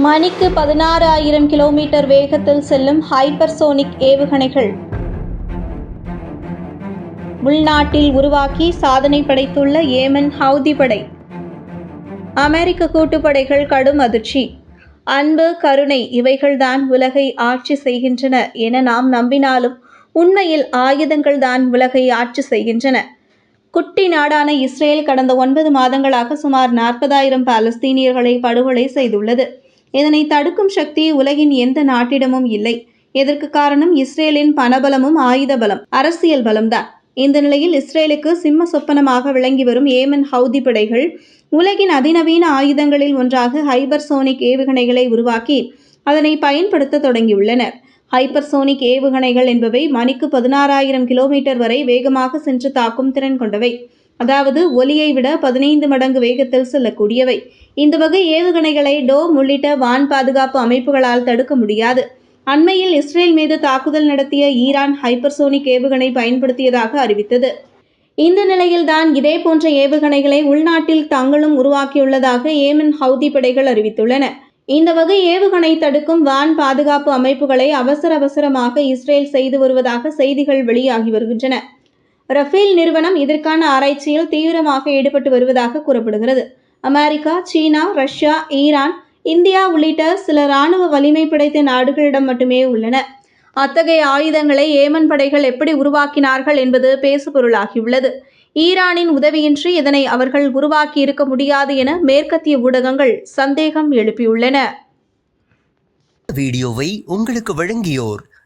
மணிக்கு பதினாறு ஆயிரம் கிலோமீட்டர் வேகத்தில் செல்லும் ஹைப்பர்சோனிக் ஏவுகணைகள். உள்நாட்டில் உருவாக்கி சாதனை படைத்துள்ள ஏமன் ஹவுதி படை. அமெரிக்க கூட்டுப்படைகள் கடும் அதிர்ச்சி. அன்பு கருணை இவைகள்தான் உலகை ஆட்சி செய்கின்றன என நாம் நம்பினாலும் உண்மையில் ஆயுதங்கள் தான் உலகை ஆட்சி செய்கின்றன. குட்டி நாடான இஸ்ரேல் கடந்த ஒன்பது மாதங்களாக சுமார் நாற்பதாயிரம் பாலஸ்தீனியர்களை படுகொலை செய்துள்ளது. இதனை தடுக்கும் சக்தி உலகின் எந்த நாட்டிடமும் இல்லை. இதற்கு காரணம் இஸ்ரேலின் பணபலமும் ஆயுத பலம் அரசியல் பலம்தான். இந்த நிலையில் இஸ்ரேலுக்கு சிம்ம சொப்பனமாக விளங்கி வரும் ஏமன் ஹவுதி படைகள் உலகின் அதிநவீன ஆயுதங்களில் ஒன்றாக ஹைபர்சோனிக் ஏவுகணைகளை உருவாக்கி அதனை பயன்படுத்த தொடங்கியுள்ளனர். ஹைப்பர்சோனிக் ஏவுகணைகள் என்பவை மணிக்கு பதினாறாயிரம் கிலோமீட்டர் வரை வேகமாக சென்று தாக்கும் திறன் கொண்டவை. அதாவது ஒலியை விட பதினைந்து மடங்கு வேகத்தில் செல்லக்கூடியவை. இந்த வகை ஏவுகணைகளை டோம் உள்ளிட்ட வான் பாதுகாப்பு அமைப்புகளால் தடுக்க முடியாது. அண்மையில் இஸ்ரேல் மீது தாக்குதல் நடத்திய ஈரான் ஹைப்பர்சோனிக் ஏவுகணை பயன்படுத்தியதாக அறிவித்தது. இந்த நிலையில்தான் இதே போன்ற ஏவுகணைகளை உள்நாட்டில் தங்களும் உருவாக்கியுள்ளதாக ஏமன் ஹவுதி படைகள் அறிவித்துள்ளன. இந்த வகை ஏவுகணை தடுக்கும் வான் பாதுகாப்பு அமைப்புகளை அவசர அவசரமாக இஸ்ரேல் செய்து வருவதாக செய்திகள் வெளியாகி வருகின்றன. ரஃபேல் நிறுவனம் இதற்கான ஆராய்ச்சியில் தீவிரமாக ஈடுபட்டு வருவதாக கூறப்படுகிறது. America China Russia Iran India உள்ளிட்ட சில இராணுவ வலிமை படைத்த நாடுகளிடம் மட்டுமே உள்ளன. அத்தகைய ஆயுதங்களை ஏமன் படைகள் எப்படி உருவாக்கினார்கள் என்பது பேசுபொருளாகியுள்ளது. ஈரானின் உதவியின்றி இதனை அவர்கள் உருவாக்கி இருக்க முடியாது என மேற்கத்திய ஊடகங்கள் சந்தேகம் எழுப்பியுள்ளன. வீடியோவை உங்களுக்கு வழங்கியோர்